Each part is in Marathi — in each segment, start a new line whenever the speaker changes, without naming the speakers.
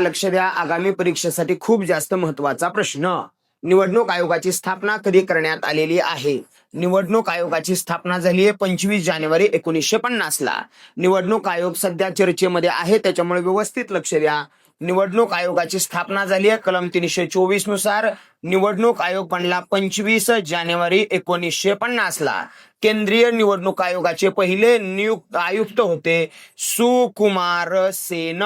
लक्ष द्या. आगामी परीक्षेसाठी खूप जास्त महत्त्वाचा प्रश्न. निवडणूक आयोगाची स्थापना कधी करण्यात आलेली आहे? निवडणूक आयोगाची स्थापना झाली आहे पंचवीस जानेवारी एकोणीसशे पन्नास ला. निवडणूक आयोग सध्या चर्चेमध्ये आहे त्याच्यामुळे व्यवस्थित लक्ष द्या. निवडणूक आयोगाची स्थापना झाली आहे कलम तीनशे चोवीसनुसार. निवडणूक आयोग बनला पंचवीस जानेवारी एकोणीसशे पन्नास ला. केंद्रीय निवडणूक आयोगाचे पहिले नियुक्त आयुक्त होते सुकुमार सेन.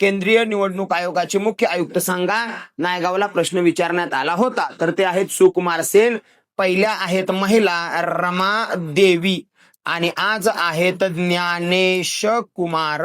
केंद्रीय निवडणूक आयोगाचे मुख्य आयुक्त सांगा नायगावला प्रश्न विचारण्यात आला होता. तर ते आहेत सुकुमार सेन पहिल्या आहेत महिला रमा देवी आणि आज आहेत ज्ञानेश कुमार.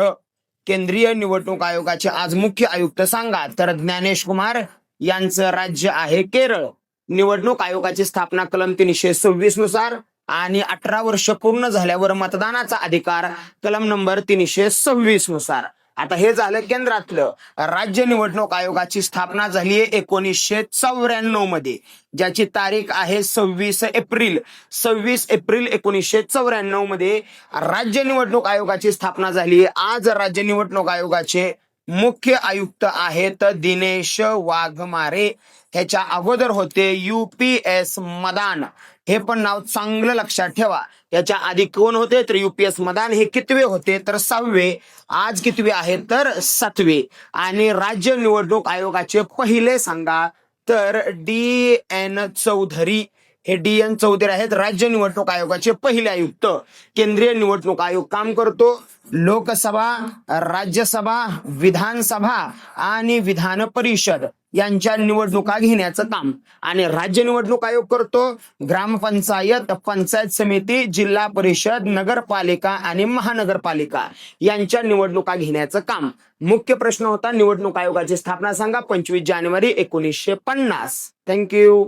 केंद्रीय निवडणूक आयोगाचे आज मुख्य आयुक्त सांगा. तर ज्ञानेश कुमार यांचं राज्य आहे केरळ. निवडणूक आयोगाची स्थापना कलम तीनशे सव्वीसनुसार आणि अठरा वर्ष पूर्ण झाल्यावर मतदानाचा अधिकार कलम नंबर तीनशे सव्वीसनुसार. आता हे झालं केंद्रातलं. राज्य निवडणूक आयोगाची स्थापना झाली आहे एकोणीसशे चौऱ्याण्णवमध्ये ज्याची तारीख आहे सव्वीस एप्रिल. सव्वीस एप्रिल एकोणीसशे चौऱ्याण्णवमध्ये राज्य निवडणूक आयोगाची स्थापना झाली आहे. आज राज्य निवडणूक आयोगाचे मुख्य आयुक्त आहेत दिनेश वाघमारे. ह्याच्या अगोदर होते युपीएस मदान. हे पण नाव चांगलं लक्षात ठेवा. याच्या आधी कोण होते? तर युपीएस मदान हे कितवे होते? तर सहावे. आज कितवे आहेत? तर सातवे. आणि राज्य निवडणूक आयोगाचे पहिले सांगा. तर डी एन चौधरी. हे डी एन चौधरी आहेत. राज्य निवडणूक आयोगाचे पहिले आयुक्त केंद्रीय निवडणूक आयोग काम करतो. लोकसभा राज्यसभा विधानसभा आणि विधान परिषद यांच्या निवडणुका घेण्याचं काम आणि राज्य निवडणूक आयोग करतो. ग्रामपंचायत पंचायत समिती जिल्हा परिषद नगरपालिका आणि महानगरपालिका यांच्या निवडणुका घेण्याचं काम. मुख्य प्रश्न होता निवडणूक आयोगाची स्थापना सांगा. पंचवीस जानेवारी एकोणीसशे पन्नास. थँक्यू